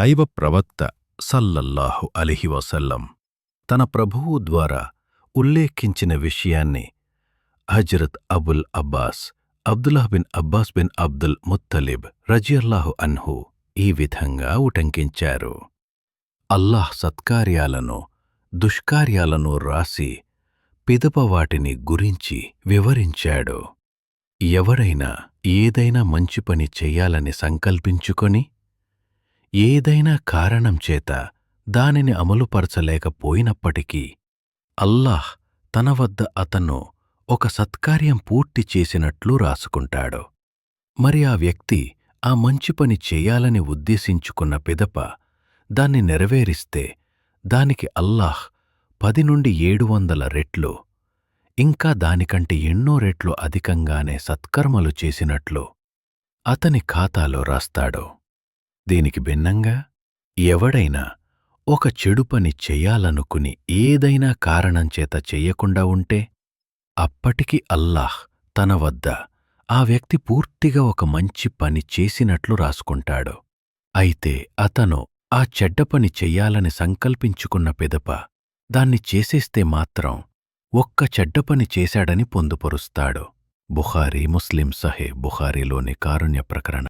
దైవ ప్రవక్త సల్లల్లాహు అలిహి వసల్లం తన ప్రభువు ద్వారా ఉల్లేఖించిన విషయాన్ని Hazrat Abul Abbas Abdullah bin Abbas bin Abdul Muttalib రజియల్లాహు అన్హు ఈ విధంగా ఉటంకించారు. అల్లాహ్ సత్కార్యాలను దుష్కార్యాలను రాసి పిదపవాటిని గురించి వివరించాడు. ఎవరైనా ఏదైనా మంచి పని చెయ్యాలని సంకల్పించుకొని ఏదైనా కారణం చేత దానిని అమలుపరచలేకపోయినప్పటికీ అల్లాహ్ తన వద్ద అతను ఒక సత్కార్యం పూర్తి చేసినట్లు రాసుకుంటాడు. మరి ఆ వ్యక్తి ఆ మంచి పని చేయాలని ఉద్దేశించుకున్న పిదప దాన్ని నెరవేరిస్తే దానికి అల్లాహ్ పది నుండి ఏడు వందల రెట్లు ఇంకా దానికంటే ఎన్నో రెట్లు అధికంగానే సత్కర్మలు చేసినట్లు అతని ఖాతాలో రాస్తాడు. దీనికి భిన్నంగా ఎవడైనా ఒక చెడు పని చెయ్యాలనుకుని ఏదైనా కారణం చేత చెయ్యకుండా ఉంటే అప్పటికి అల్లాహ్ తన వద్ద ఆ వ్యక్తి పూర్తిగా ఒక మంచి పని చేసినట్లు రాసుకుంటాడు. అయితే అతను ఆ చెడ్డ పని చెయ్యాలని సంకల్పించుకున్న పిదప దాన్ని చేసేస్తే మాత్రం ఒక్క చెడ్డ పని చేశాడని పొందుపరుస్తాడు. బుఖారీ ముస్లిం సహే బుఖారీలోని కారుణ్య ప్రకరణ.